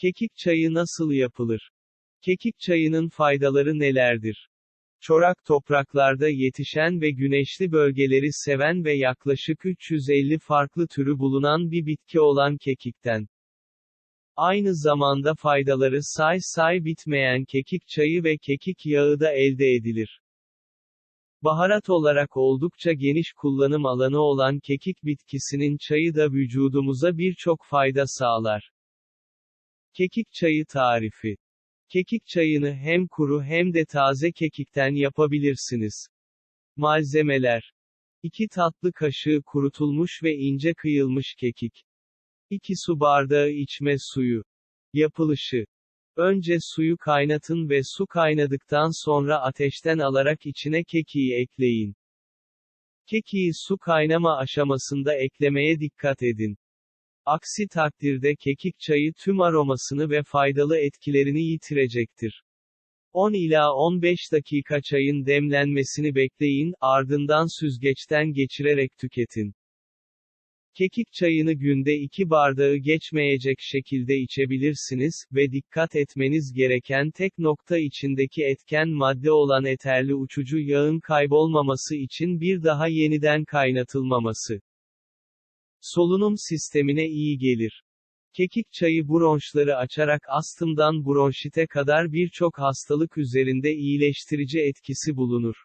Kekik çayı nasıl yapılır? Kekik çayının faydaları nelerdir? Çorak topraklarda yetişen ve güneşli bölgeleri seven ve yaklaşık 350 farklı türü bulunan bir bitki olan kekikten. Aynı zamanda faydaları say say bitmeyen kekik çayı ve kekik yağı da elde edilir. Baharat olarak oldukça geniş kullanım alanı olan kekik bitkisinin çayı da vücudumuza birçok fayda sağlar. Kekik çayı tarifi. Kekik çayını hem kuru hem de taze kekikten yapabilirsiniz. Malzemeler. 2 tatlı kaşığı kurutulmuş ve ince kıyılmış kekik. 2 su bardağı içme suyu. Yapılışı. Önce suyu kaynatın ve su kaynadıktan sonra ateşten alarak içine kekiği ekleyin. Kekiği su kaynama aşamasında eklemeye dikkat edin. Aksi takdirde kekik çayı tüm aromasını ve faydalı etkilerini yitirecektir. 10 ila 15 dakika çayın demlenmesini bekleyin, ardından süzgeçten geçirerek tüketin. Kekik çayını günde 2 bardağı geçmeyecek şekilde içebilirsiniz ve dikkat etmeniz gereken tek nokta içindeki etken madde olan eterli uçucu yağın kaybolmaması için bir daha yeniden kaynatılmaması. Solunum sistemine iyi gelir. Kekik çayı bronşları açarak astımdan bronşite kadar birçok hastalık üzerinde iyileştirici etkisi bulunur.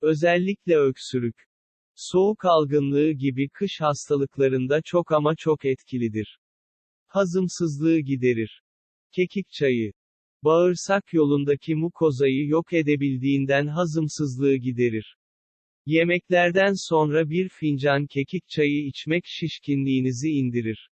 Özellikle öksürük, soğuk algınlığı gibi kış hastalıklarında çok ama çok etkilidir. Hazımsızlığı giderir. Kekik çayı, bağırsak yolundaki mukozayı yok edebildiğinden hazımsızlığı giderir. Yemeklerden sonra bir fincan kekik çayı içmek şişkinliğinizi indirir.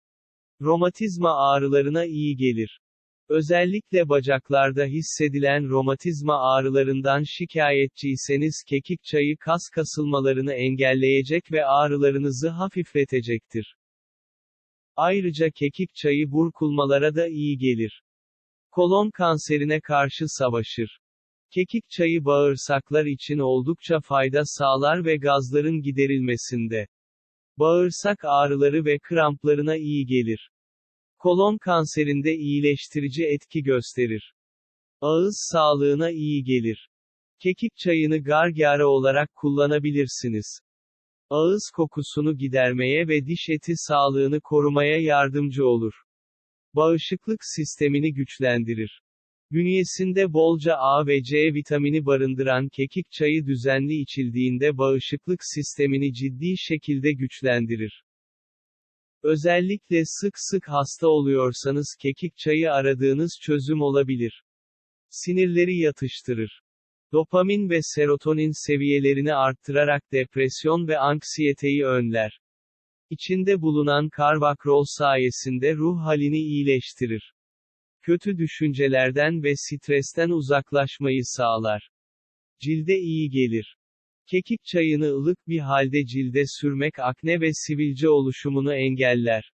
Romatizma ağrılarına iyi gelir. Özellikle bacaklarda hissedilen romatizma ağrılarından şikayetçiyseniz kekik çayı kas kasılmalarını engelleyecek ve ağrılarınızı hafifletecektir. Ayrıca kekik çayı burkulmalara da iyi gelir. Kolon kanserine karşı savaşır. Kekik çayı bağırsaklar için oldukça fayda sağlar ve gazların giderilmesinde. Bağırsak ağrıları ve kramplarına iyi gelir. Kolon kanserinde iyileştirici etki gösterir. Ağız sağlığına iyi gelir. Kekik çayını gargara olarak kullanabilirsiniz. Ağız kokusunu gidermeye ve diş eti sağlığını korumaya yardımcı olur. Bağışıklık sistemini güçlendirir. Bünyesinde bolca A ve C vitamini barındıran kekik çayı düzenli içildiğinde bağışıklık sistemini ciddi şekilde güçlendirir. Özellikle sık sık hasta oluyorsanız kekik çayı aradığınız çözüm olabilir. Sinirleri yatıştırır. Dopamin ve serotonin seviyelerini arttırarak depresyon ve anksiyeteyi önler. İçinde bulunan karvakrol sayesinde ruh halini iyileştirir kötü düşüncelerden ve stresten uzaklaşmayı sağlar. Cilde iyi gelir. Kekik çayını ılık bir halde cilde sürmek akne ve sivilce oluşumunu engeller.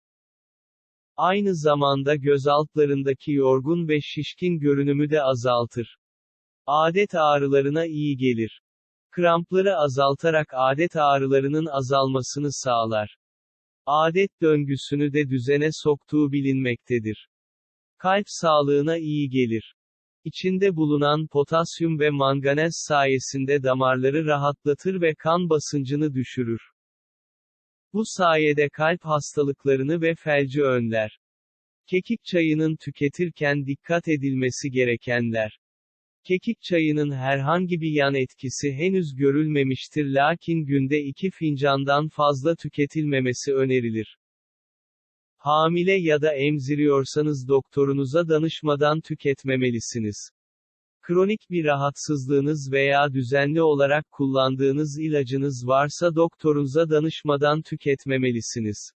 Aynı zamanda göz altlarındaki yorgun ve şişkin görünümü de azaltır. Adet ağrılarına iyi gelir. Krampları azaltarak adet ağrılarının azalmasını sağlar. Adet döngüsünü de düzene soktuğu bilinmektedir. Kalp sağlığına iyi gelir. İçinde bulunan potasyum ve manganez sayesinde damarları rahatlatır ve kan basıncını düşürür. Bu sayede kalp hastalıklarını ve felci önler. Kekik çayının tüketirken dikkat edilmesi gerekenler. Kekik çayının herhangi bir yan etkisi henüz görülmemiştir lakin günde iki fincandan fazla tüketilmemesi önerilir. Hamile ya da emziriyorsanız doktorunuza danışmadan tüketmemelisiniz. Kronik bir rahatsızlığınız veya düzenli olarak kullandığınız ilacınız varsa doktorunuza danışmadan tüketmemelisiniz.